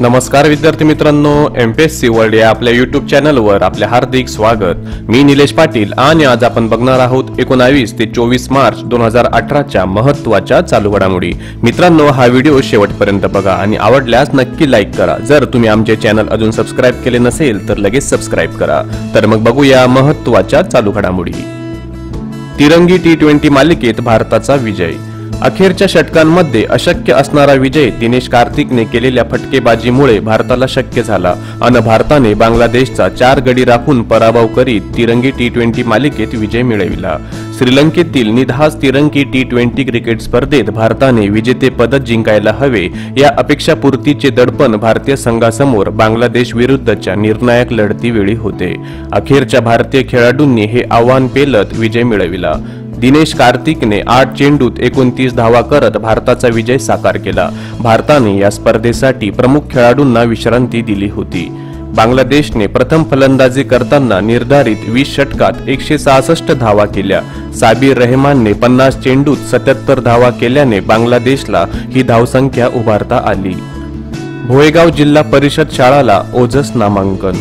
नमस्कार विद्यार्थी मित्रांनो M P S C world या आपल्या युट्यूब चॅनलवर आपले हार्दिक स्वागत. मी निलेश पाटील आणि आज आपण बघणार आहोत एकोणावीस ते चोवीस मार्च दोन हजार अठराच्या महत्त्वाच्या चालू घडामोडी. मित्रांनो हा व्हिडिओ शेवटपर्यंत बघा आणि आवडल्यास नक्की लाईक करा. जर तुम्ही आमचे चॅनल अजून सबस्क्राईब केले नसेल तर लगेच सबस्क्राईब करा. तर मग बघूया महत्त्वाच्या चालू घडामोडी. तिरंगी टी ट्वेंटी मालिकेत भारताचा विजय. अखेरच्या षटकांमध्ये अशक्य असणारा विजय दिनेश कार्तिकने केलेल्या फटकेबाजीमुळे भारताला शक्य झाला. आणि भारताने बांगलादेशचा चार गडी राखून पराभव करीत तिरंगी टी ट्वेंटी मालिकेत विजय मिळविला. श्रीलंकेतील निधास तिरंगी टी ट्वेंटी क्रिकेट स्पर्धेत भारताने विजेतेपद जिंकायला हवे या अपेक्षापूर्तीचे दडपण भारतीय संघासमोर बांगलादेश विरुद्धच्या निर्णायक लढतीवेळी होते. अखेरच्या भारतीय खेळाडूंनी हे आव्हान पेलत विजय मिळविला. दिनेश कार्तिकने आठ चेंडूत एकोणतीस धावा करत भारताचा विजय साकार केला. भारताने या स्पर्धेसाठी प्रमुख खेळाडूंना विश्रांती दिली होती. बांगलादेशने प्रथम फलंदाजी करताना निर्धारित वीस षटकात एकशे सहासष्ट धावा केल्या. साबीर रहमानने पन्नास चेंडूत सत्याहत्तर धावा केल्याने बांगलादेशला ही धावसंख्या उभारता आली. भोयगाव जिल्हा परिषद शाळाला ओजस नामांकन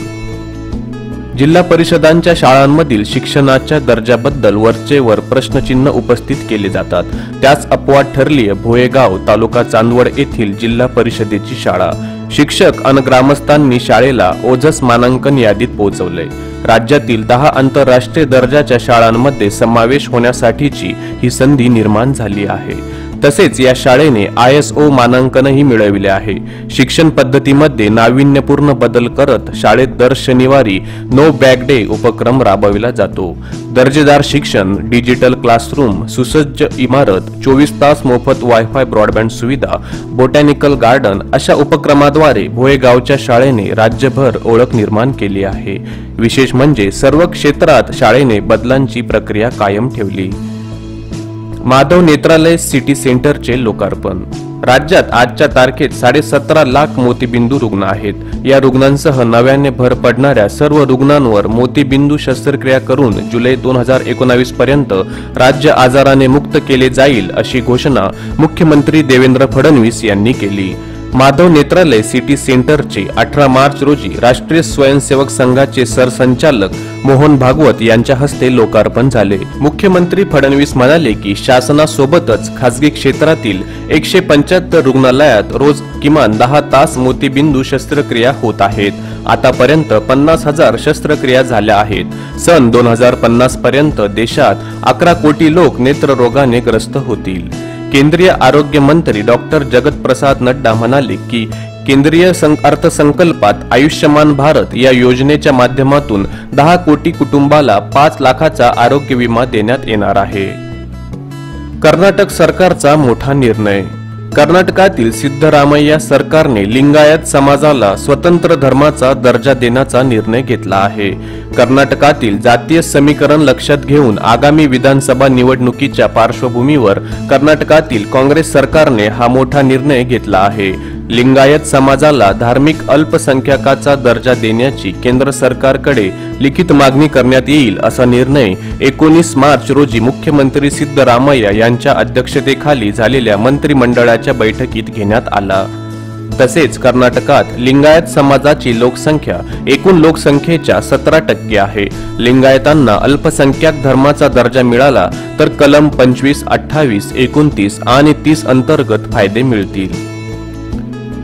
जिल्हा परिषदांच्या शाळांमधील शिक्षणाच्या दर्जाबद्दल वरचेवर प्रश्नचिन्ह उपस्थित केले जातात. त्याच अपवाद ठरली भोयेगाव तालुका चांदवड येथील जिल्हा परिषदेची शाळा. शिक्षक आणि ग्रामस्थांनी शाळेला ओझस मानांकन यादीत पोहोचवले. राज्यातील दहा आंतरराष्ट्रीय दर्जाच्या शाळांमध्ये समावेश होण्यासाठीची ही संधी निर्माण झाली आहे. तसेच या शाळेने आय एस ओ मानांकनही मिळविले आहे. शिक्षण पद्धतीमध्ये नाविन्यपूर्ण बदल करत शाळेत दर शनिवारी नो बॅग डे उपक्रम राबविला जातो. दर्जेदार शिक्षण डिजिटल क्लासरूम सुसज्ज इमारत चोवीस तास मोफत वायफाय ब्रॉडबँड सुविधा बोटॅनिकल गार्डन अशा उपक्रमाद्वारे भोयगावच्या शाळेने राज्यभर ओळख निर्माण केली आहे. विशेष म्हणजे सर्व क्षेत्रात शाळेने बदलांची प्रक्रिया कायम ठेवली. माधव नेत्रालय सिटी सेंटरचे लोकार्पण. राज्यात आजच्या तारखेत साडेसतरा लाख मोतीबिंदू रुग्ण आहेत. या रुग्णांसह नव्याने भर पडणाऱ्या सर्व रुग्णांवर मोतीबिंदू शस्त्रक्रिया करून जुलै दोन हजार एकोणावीस पर्यंत राज्य आजाराने मुक्त केले जाईल अशी घोषणा मुख्यमंत्री देवेंद्र फडणवीस यांनी केली. माधव नेत्रालय सिटी सेंटरचे अठरा मार्च रोजी राष्ट्रीय स्वयंसेवक संघाचे सरसंचालक मोहन भागवत यांच्या हस्ते लोकार्पण झाले. मुख्यमंत्री फडणवीस म्हणाले की शासनासोबतच खासगी क्षेत्रातील एकशे पंच्याहत्तर रुग्णालयात रोज किमान दहा तास मोतीबिंदू शस्त्रक्रिया होत आहेत. आतापर्यंत पन्नास हजार शस्त्रक्रिया झाल्या आहेत. सन दोन हजार पन्नास पर्यंत देशात अकरा कोटी लोक नेत्ररोगाने ग्रस्त होतील. केंद्रीय आरोग्य मंत्री डॉक्टर जगत प्रसाद नड्डा म्हणाले की केंद्रीय अर्थसंकल्पात आयुष्यमान भारत या योजनेच्या माध्यमातून दहा कोटी कुटुंबाला पाच लाखाचा आरोग्य विमा देण्यात येणार आहे. कर्नाटक सरकारचा मोठा निर्णय. कर्नाटकातील सिद्धरामय्या सरकारने लिंगायत समाजाला स्वतंत्र धर्माचा दर्जा देण्याचा निर्णय घेतला आहे. कर्नाटकातील जातीय समीकरण लक्षात घेऊन आगामी विधानसभा निवडणुकीच्या पार्श्वभूमीवर कर्नाटकातील काँग्रेस सरकारने हा मोठा निर्णय घेतला आहे. लिंगायत समाजाला धार्मिक अल्पसंख्याकाचा दर्जा देण्याची केंद्र सरकारकडे लिखित मागणी करण्यात येईल असा निर्णय एकोणीस मार्च रोजी मुख्यमंत्री सिद्धरामय्या यांच्या अध्यक्षतेखाली झालेल्या मंत्रिमंडळाच्या बैठकीत घेण्यात आला. तसेच कर्नाटकात लिंगायत समाजाची लोकसंख्या एकूण लोकसंख्येच्या सतरा टक्के आहे. लिंगायतांना अल्पसंख्याक धर्माचा दर्जा मिळाला तर कलम पंचवीस अठ्ठावीस एकोणतीस आणि तीस अंतर्गत फायदे मिळतील.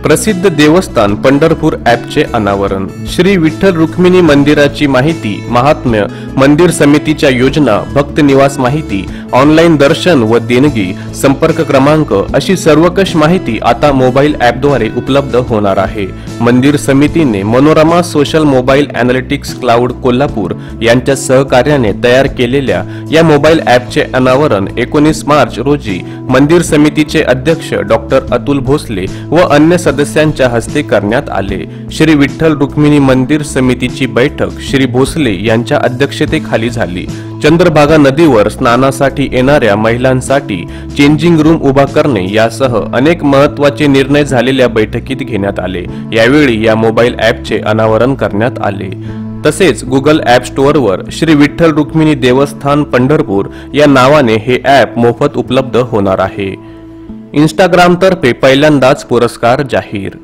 प्रसिद्ध देवस्थान पंढरपूर ॲपचे अनावरण. श्री विठ्ठल रुक्मिणी मंदिराची माहिती महात्म्य मंदिर समितीच्या योजना भक्त निवास माहिती ऑनलाईन दर्शन व देणगी संपर्क क्रमांक अशी सर्वकष माहिती आता मोबाईल ॲपद्वारे उपलब्ध होणार आहे. मंदिर समितीने Manorama social mobile analytics cloud Kolhapur यांच्या सहकार्याने तयार केलेल्या या मोबाईल ॲपचे अनावरण एकोणीस मार्च रोजी मंदिर समितीचे अध्यक्ष डॉक्टर अतुल भोसले व अन्य सदस्यांच्या हस्ते करण्यात आले. श्री विठ्ठल रुक्मिणी मंदिर समितीची बैठक श्री भोसले यांच्या अध्यक्ष अध्यक्षतेखाली झाली. चंद्रभागा नदीवर स्नानासाठी येणाऱ्या महिलांसाठी चेंजिंग रूम उभा करणे यासह अनेक महत्त्वाचे निर्णय झालेल्या बैठकीत घेण्यात आले. यावेळी या मोबाईल ॲपचे अनावरण करण्यात आले. तसेच गुगल ॲप स्टोअरवर श्री विठ्ठल रुक्मिणी देवस्थान पंढरपूर या नावाने हे ॲप मोफत उपलब्ध होणार आहे. इंस्टाग्रामतर्फे पहिल्यांदाच पुरस्कार जाहीर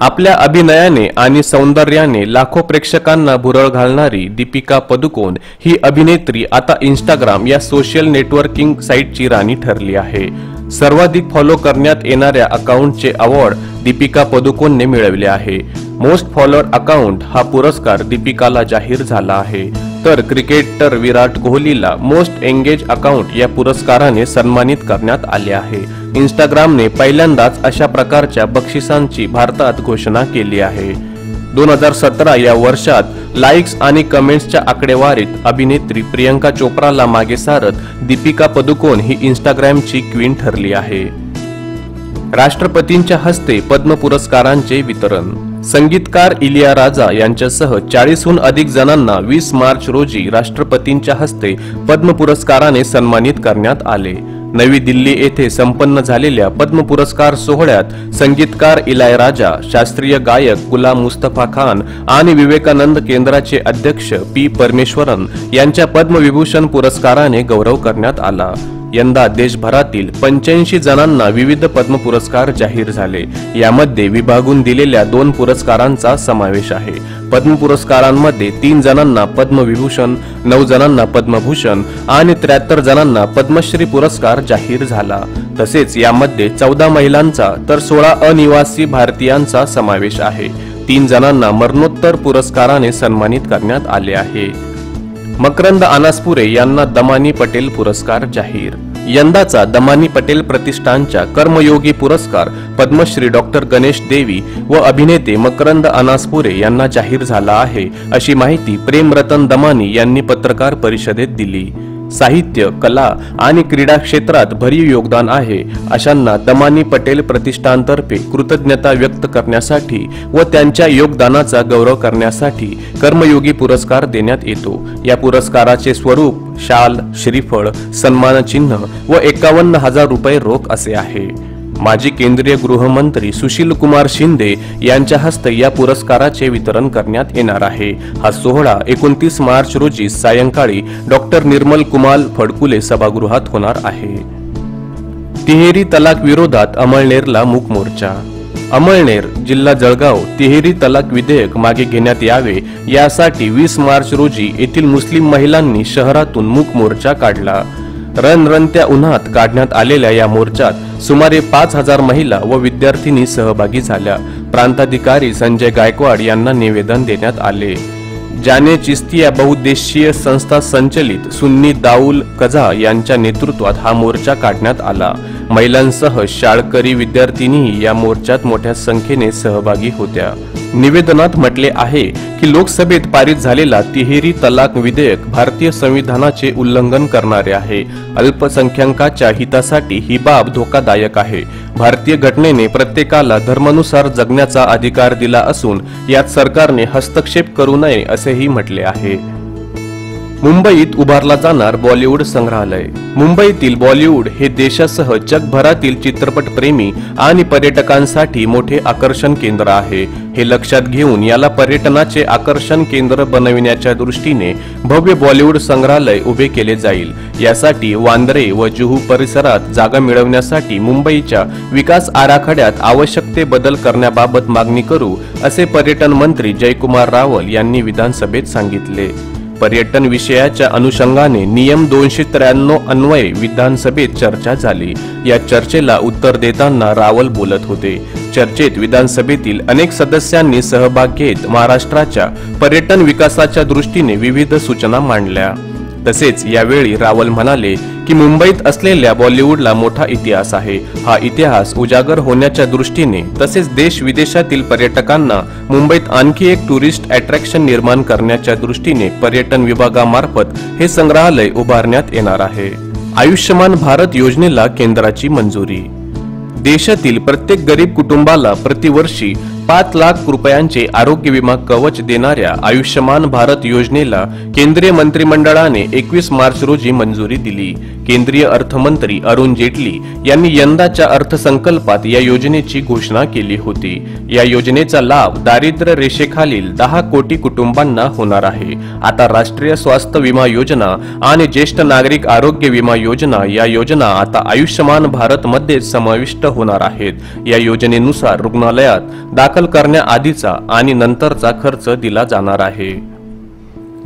आपल्या अभिनयाने आणि सौंदर्याने लाखो प्रेक्षकांना भुरळ घालणारी दीपिका पदुकोण ही अभिनेत्री आता इंस्टाग्राम या सोशल नेटवर्किंग साईटची राणी ठरली आहे. सर्वाधिक फॉलो करण्यात येणाऱ्या अकाउंटचे अवॉर्ड दीपिका पदुकोणने मिळवले आहे. मोस्ट फॉलोअर अकाउंट हा पुरस्कार दीपिकाला जाहीर झाला आहे. तर क्रिकेटर विराट कोहलीला मोस्ट एंगेज अकाउंट या पुरस्काराने सन्मानित करण्यात आले आहे. इंस्टाग्रामने पहिल्यांदाच अशा प्रकारच्या बक्षिसांची भारतात घोषणा केली आहे. दोन हजार सतरा या वर्षात लाईक्स आणि कमेंट्सच्या आकडेवारीत अभिनेत्री प्रियंका चोप्राला मागे सारत दीपिका पदुकोण ही इंस्टाग्रामची क्वीन ठरली आहे. राष्ट्रपतींच्या हस्ते पद्म पुरस्कारांचे वितरण संगीतकार इलिया राजा यांच्यासह चाळीसहून अधिक जणांना वीस मार्च रोजी राष्ट्रपतींच्या हस्ते पद्म पुरस्काराने सन्मानित करण्यात आले. नवी दिल्ली येथे संपन्न झालेल्या पद्म पुरस्कार सोहळ्यात संगीतकार इलाय राजा शास्त्रीय गायक गुलाम मुस्तफा खान आणि विवेकानंद केंद्राचे अध्यक्ष पी परमेश्वरन यांच्या पद्मविभूषण पुरस्काराने गौरव करण्यात आला. यंदा देशभरातील पंच्याऐंशी जणांना विविध पद्म पुरस्कार जाहीर झाले. यामध्ये विभागून दिलेल्या दोन पुरस्कारांचा समावेश आहे. पद्म पुरस्कारांमध्ये तीन जणांना पद्मविभूषण नऊ जणांना पद्मभूषण आणि त्र्याहत्तर जणांना पद्मश्री पुरस्कार जाहीर झाला. तसेच यामध्ये चौदा महिलांचा तर सोळा अनिवासी भारतीयांचा समावेश आहे. तीन जणांना मरणोत्तर पुरस्काराने सन्मानित करण्यात आले आहे. मकरंद अनासपुरे यांना दमानी पटेल पुरस्कार जाहीर. यंदाचा दमानी पटेल प्रतिष्ठानच्या कर्मयोगी पुरस्कार पद्मश्री डॉक्टर गणेश देवी व अभिनेते मकरंद अनासपुरे यांना जाहीर झाला आहे अशी माहिती प्रेमरतन दमानी यांनी पत्रकार परिषदेत दिली. साहित्य कला आणि क्रीडा क्षेत्रात भरीव योगदान आहे. अशांना दमानी पटेल प्रतिष्ठानतर्फे कृतज्ञता व्यक्त करण्यासाठी व त्यांच्या योगदानाचा गौरव करण्यासाठी कर्मयोगी पुरस्कार देण्यात येतो. या पुरस्काराचे स्वरूप शाल श्रीफळ सन्मानचिन्ह व एकावन्न हजार रुपये रोख असे आहे. माजी केंद्रीय गृहमंत्री सुशील कुमार शिंदे यांच्या हस्ते या पुरस्काराचे वितरण करण्यात येणार आहे. हा सोहळा एकोणतीस मार्च रोजी सायंकाळी डॉक्टर निर्मल कुमार फडकुले सभागृहात होणार आहे. तिहेरी तलाक विरोधात अमळनेरला मूक मोर्चा. अमळनेर जिल्हा जळगाव तिहेरी तलाक विधेयक मागे घेण्यात यावे यासाठी वीस मार्च रोजी येथील मुस्लिम महिलांनी शहरातून मूक मोर्चा काढला. रणरणत्या उन्हात काढण्यात आलेल्या या मोर्चात सुमारे पाच हजार महिला व विद्यार्थिनी सहभागी झाल्या. प्रांताधिकारी संजय गायकवाड यांना निवेदन देण्यात आले. जाने चिस्तिया बहुद्देशीय संस्था संचलित सुन्नी दाऊल कझा यांच्या नेतृत्वात हा मोर्चा काढण्यात आला. महिलांसह शाळकरी विद्यार्थिनीही या मोर्चात मोठ्या संख्येने सहभागी होत्या. निवेदनात म्हटले आहे की लोकसभेत पारित झालेला तिहेरी तलाक विधेयक भारतीय संविधानाचे उल्लंघन करणारे आहे. अल्पसंख्याकाच्या हितासाठी ही बाब धोकादायक आहे. भारतीय घटनेने प्रत्येकाला धर्मानुसार जगण्याचा अधिकार दिला असून यात सरकारने हस्तक्षेप करू नये असेही म्हटले आहे. मुंबईत उभारला जाणार बॉलिवूड संग्रहालय. मुंबईतील बॉलिवूड हे देशासह जगभरातील चित्रपट प्रेमी आणि पर्यटकांसाठी मोठे आकर्षण केंद्र आहे. हे लक्षात घेऊन याला पर्यटनाचे आकर्षण केंद्र बनविण्याच्या दृष्टीने भव्य बॉलिवूड संग्रहालय उभे केले जाईल. यासाठी वांद्रे व जुहू परिसरात जागा मिळवण्यासाठी मुंबईच्या विकास आराखड्यात आवश्यक ते बदल करण्याबाबत मागणी करू असे पर्यटन मंत्री जयकुमार रावल यांनी विधानसभेत सांगितले. पर्यटन विषयाच्या अनुषंगाने नियम दोनशे त्र्याण्णव अन्वये विधानसभेत चर्चा झाली. या चर्चेला उत्तर देताना रावल बोलत होते. चर्चेत विधानसभेतील अनेक सदस्यांनी सहभाग घेत महाराष्ट्राच्या पर्यटन विकासाच्या दृष्टीने विविध सूचना मांडल्या. तसेच यावेळी रावल म्हणाले की मुंबईत असलेल्या बॉलिवूडला मोठा इतिहास आहे. हा इतिहास उजागर होण्याच्या दृष्टीने तसेच देश विदेशातील पर्यटकांना मुंबईत आणखी एक टुरिस्ट अट्रॅक्शन निर्माण करण्याच्या दृष्टीने पर्यटन विभागामार्फत हे संग्रहालय उभारण्यात येणार आहे. आयुष्यमान भारत योजनेला केंद्राची मंजुरी. देशातील प्रत्येक गरीब कुटुंबाला प्रतिवर्षी पाच लाख रुपयांचे आरोग्य विमा कवच देणाऱ्या आयुष्यमान भारत योजनेला केंद्रीय मंत्रिमंडळाने एकवीस मार्च रोजी मंजुरी दिली. केंद्रीय अर्थमंत्री अरुण जेटली यांनी यंदाच्या अर्थसंकल्पात या योजनेची घोषणा केली होती. या योजनेचा लाभ दारिद्र्य रेषेखालील दहा कोटी कुटुंबांना होणार आहे. आता राष्ट्रीय स्वास्थ्य विमा योजना आणि ज्येष्ठ नागरिक आरोग्य विमा योजना या योजना आता आयुष्यमान भारत मध्ये समाविष्ट होणार आहेत. या योजनेनुसार रुग्णालयात दाखल दाखल करण्याआधीचा आणि नंतरचा खर्च दिला जाणार आहे.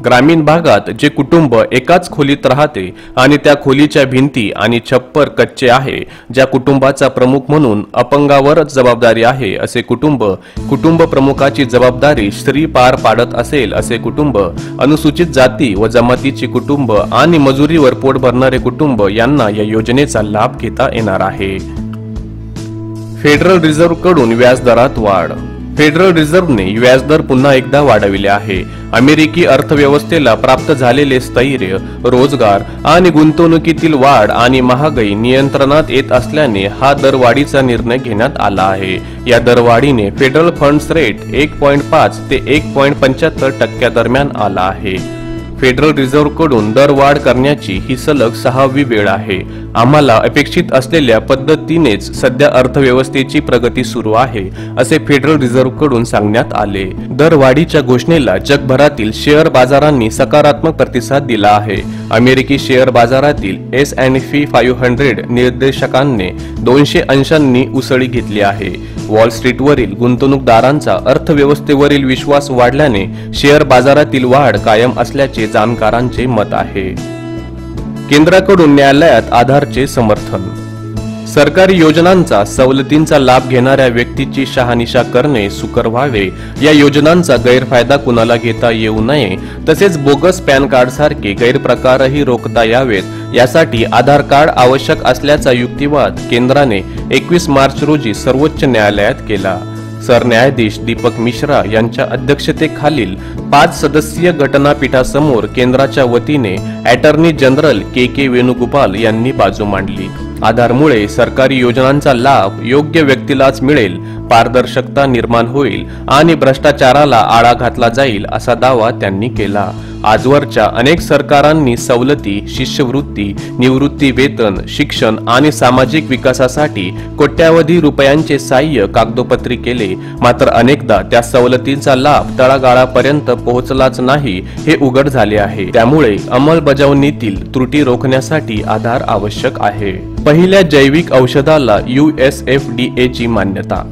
ग्रामीण भागात जे कुटुंब एकाच खोलीत राहते आणि त्या खोलीच्या भिंती आणि छप्पर कच्चे आहे ज्या कुटुंबाचा प्रमुख म्हणून अपंगावरच जबाबदारी आहे असे कुटुंब कुटुंब प्रमुखाची जबाबदारी स्त्री पार पाडत असेल असे कुटुंब अनुसूचित जाती व जमातीची कुटुंब आणि मजुरीवर पोट भरणारे कुटुंब यांना या योजनेचा लाभ घेता येणार आहे. फेडरल रिझर्व्हकडून व्याजदरात वाढ. फेडरल रिझर्व्हने व्याजदर पुन्हा एकदा वाढविले आहे. अमेरिकी अर्थव्यवस्थेला प्राप्त झालेले स्थैर्य रोजगार आणि गुंतवणुकीतील वाढ आणि महागाई नियंत्रणात येत असल्याने हा दरवाढीचा निर्णय घेण्यात आला आहे. या दरवाढीने फेडरल फंड्स रेट एक पॉईंट पाच ते एक पॉईंट पंच्याहत्तर टक्क्या दरम्यान आला आहे. फेडरल रिझर्व्हकडून दर दरवाढ करण्याची ही सलग सहावी वेळ आहे. आम्हाला अपेक्षित असलेल्या पद्धतीनेच सध्या अर्थव्यवस्थेची प्रगती सुरू आहे असे फेडरल रिझर्व्हकडून सांगण्यात आले. दरवाढीच्या घोषणेला जगभरातील शेअर बाजारांनी सकारात्मक प्रतिसाद दिला आहे. अमेरिकी शेअर बाजारातील S and P five hundred निर्देशकांनी दोनशे अंशांनी उसळी घेतली आहे. वॉल स्ट्रीटवरील गुंतवणूकदारांचा अर्थव्यवस्थेवरील विश्वास वाढल्याने शेअर बाजारातील वाढ कायम असल्याचे जाणकारांचे मत आहे. केंद्राकडून न्यायालयात आधारचे समर्थन. सरकारी योजनांचा सवलतींचा लाभ घेणाऱ्या व्यक्तीची शहानिशा करणे सुकर व्हावे. या योजनांचा गैरफायदा कुणाला घेता येऊ नये तसेच बोगस पॅन कार्ड सारखे गैरप्रकारही रोखता यावेत. यासाठी आधार कार्ड आवश्यक असल्याचा युक्तिवाद केंद्राने एकवीस मार्च रोजी सर्वोच्च न्यायालयात केला. सरन्यायाधीश दीपक मिश्रा यांच्या अध्यक्षतेखालील पाच सदस्यीय घटनापीठासमोर केंद्राच्या वतीने attorney general K K Venugopal यांनी बाजू मांडली. आधारमुळे सरकारी योजनांचा लाभ योग्य व्यक्तीलाच मिळेल पारदर्शकता निर्माण होईल आणि भ्रष्टाचाराला आळा घातला जाईल असा दावा त्यांनी केला. आजवरच्या अनेक सरकारांनी सवलती शिष्यवृत्ती निवृत्ती वेतन शिक्षण आणि सामाजिक विकासासाठी कोट्यावधी रुपयांचे साह्य कागदोपत्री केले. मात्र अनेकदा त्या सवलतींचा लाभ तळागाळापर्यंत पोहोचलाच नाही हे उघड झाले आहे. त्यामुळे अंमलबजावणीतील त्रुटी रोखण्यासाठी आधार आवश्यक आहे. पहिल्या जैविक औषधाला यू एस एफ डी ची मान्यता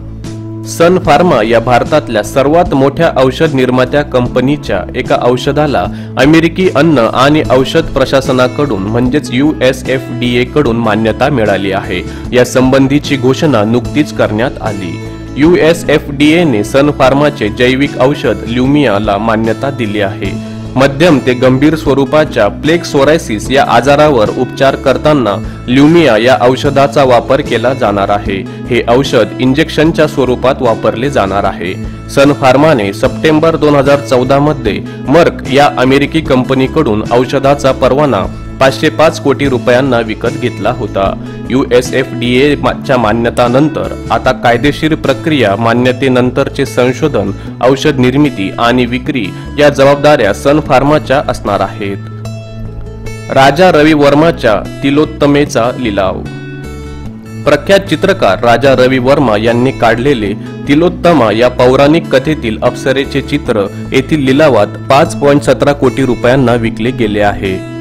सन फार्मा या भारतातल्या सर्वात मोठ्या औषध निर्मात्या कंपनीच्या एका औषधाला अमेरिकी अन्न आणि औषध प्रशासनाकडून म्हणजेच यूएसएफडीए कडून मान्यता मिळाली आहे. या संबंधीची घोषणा नुकतीच करण्यात आली. यूएसएफडीएने सन फार्माचे जैविक औषध ल्युमियाला मान्यता दिली आहे. मध्यम ते गंभीर स्वरूपाच्या प्लेक सोरायसिस या आजारावर उपचार करताना ल्युमिया या औषधाचा वापर केला जाणार आहे. हे औषध इंजेक्शनच्या स्वरूपात वापरले जाणार आहे. सन फार्माने सप्टेंबर दोन हजार चौदा मध्ये मर्क या अमेरिकी कंपनीकडून औषधाचा परवाना पाचशे पाच कोटी रुपयांना विकत घेतला होता. यू एस एफ डी च्या मान्यतानंतर आता कायदेशीर प्रक्रिया मान्यतेनंतरचे संशोधन औषध निर्मिती आणि विक्री या जबाबदाऱ्या सन फार्माच्या असणार आहेत. राजा रवी वर्माच्या तिलोत्तमेचा लिलाव. प्रख्यात चित्रकार राजा रवी वर्मा यांनी काढलेले तिलोत्तमा या पौराणिक कथेतील अप्सरेचे चित्र येथील लिलावात पाच पॉईंट सतरा कोटी रुपयांना विकले गेले आहे.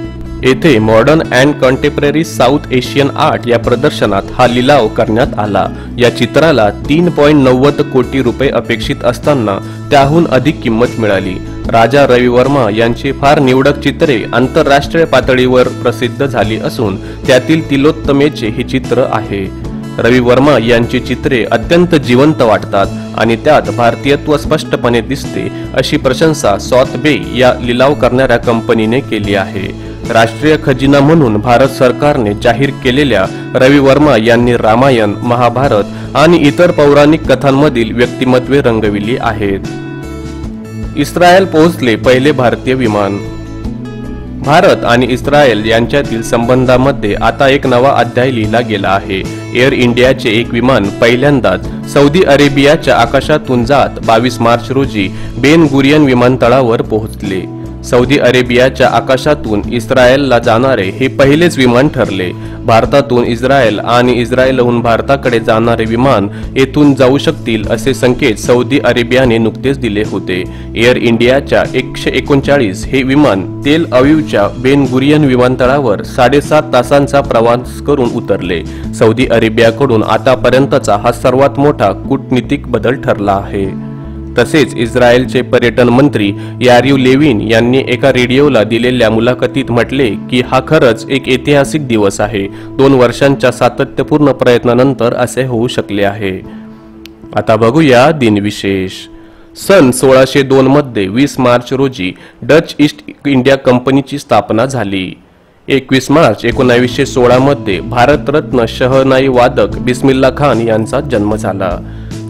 येथे modern and contemporary South Asian art या प्रदर्शनात हा लिलाव करण्यात आला. या चित्राला तीन पॉईंट नव्वद कोटी रुपये अपेक्षित असताना त्याहून अधिक किंमत मिळाली. राजा रवी वर्मा यांची फार निवडक चित्रे आंतरराष्ट्रीय पातळीवर प्रसिद्ध झाली असून त्यातील तिलोत्तमेचे हे चित्र आहे. रवी वर्मा यांची चित्रे अत्यंत जिवंत वाटतात आणि त्यात भारतीयत्व स्पष्टपणे दिसते अशी प्रशंसा सॉतबे या लिलाव करणाऱ्या कंपनीने केली आहे. राष्ट्रीय खजिना म्हणून भारत सरकारने जाहीर केलेल्या रवी वर्मा यांनी रामायण महाभारत आणि इतर पौराणिक कथांमधील व्यक्तिमत्वे रंगविली आहेत. इस्रायल पोहोचले पहिले भारतीय विमान. भारत आणि इस्रायल यांच्यातील संबंधामध्ये आता एक नवा अध्याय लिहिला गेला आहे. एअर इंडियाचे एक विमान पहिल्यांदाच सौदी अरेबियाच्या आकाशातून जात बावीस मार्च रोजी बेन गुरियन विमानतळावर पोहोचले. सौदी अरेबियाच्या आकाशातून इस्रायलला जाणारे हे पहिलेच विमान ठरले. भारतातून इस्रायल आणि इस्रायलहून भारताकडे जाणारे विमान येथून जाऊ शकतील असे संकेत सौदी अरेबियाने नुकतेच दिले होते. एअर इंडियाच्या एकशे एकोणचाळीस हे विमान तेल अवीवच्या बेन गुरियन विमानतळावर साडेसात तासांचा प्रवास करून उतरले. सौदी अरेबियाकडून आतापर्यंतचा हा सर्वात मोठा कूटनीतिक बदल ठरला आहे. तसेच इस्रायलचे पर्यटन मंत्री यारिव लेविन यांनी एका रेडिओला दिलेल्या मुलाखतीत म्हटले की हा खरंच एक ऐतिहासिक दिवस आहे. दोन वर्षांच्या सातत्यपूर्ण प्रयत्नानंतर असे होऊ शकले आहे. आता बघूया दिनविशेष सन सोळाशे दोन मध्ये वीस मार्च रोजी डच ईस्ट इंडिया कंपनीची स्थापना झाली. एकवीस मार्च एकोणावीसशे सोळामध्ये भारतरत्न शहनाई वादक बिस्मिल्ला खान यांचा जन्म झाला.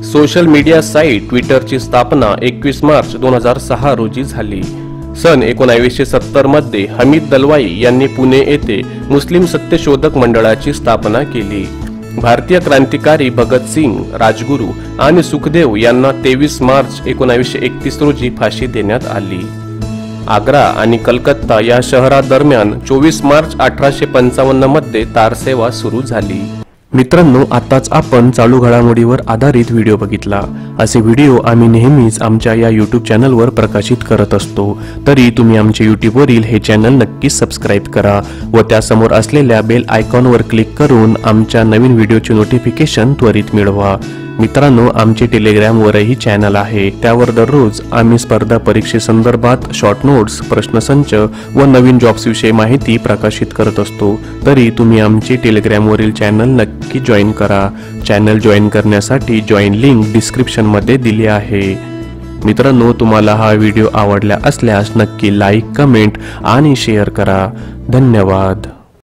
सोशल मीडिया साईट ट्विटरची स्थापना एकवीस मार्च दोन हजार सहा रोजी झाली. सन एकोणावीसशे सत्तरमध्ये हमीद दलवाई यांनी पुणे येथे मुस्लिम सत्यशोधक मंडळाची स्थापना केली. भारतीय क्रांतिकारी भगतसिंग राजगुरू आणि सुखदेव यांना तेवीस मार्च एकोणावीसशे एकतीस रोजी फाशी देण्यात आली. आग्रा आणि कलकत्ता या शहरादरम्यान चोवीस मार्च अठराशे पंचावन्नमध्ये तारसेवा सुरू झाली. मित्रांनो आताच आपण चालू घडामोडीवर आधारित व्हिडिओ बघितला. असे व्हिडिओ आम्ही नेहमीच आमच्या या यूट्यूब चॅनलवर प्रकाशित करत असतो. तरी तुम्ही आमच्या यूट्यूबवरील हे चॅनल नक्कीच सबस्क्राईब करा व त्यासमोर असलेल्या बेल आयकॉनवर क्लिक करून आमच्या नवीन व्हिडिओचे नोटिफिकेशन त्वरित मिळवा. मित्रांनो आमचे टेलिग्रॅमवरही चॅनल आहे. त्यावर दररोज आम्ही स्पर्धा परीक्षेसंदर्भात शॉर्ट नोट्स प्रश्नसंच व नवीन जॉब्सविषयी माहिती प्रकाशित करत असतो. तरी तुम्ही आमचे टेलिग्रॅमवरील चॅनल नक्की जॉईन करा. चॅनल जॉईन करण्यासाठी जॉईन लिंक डिस्क्रिप्शनमध्ये दिली आहे. मित्रांनो तुम्हाला हा व्हिडिओ आवडला असल्यास नक्की लाईक कमेंट आणि शेअर करा. धन्यवाद.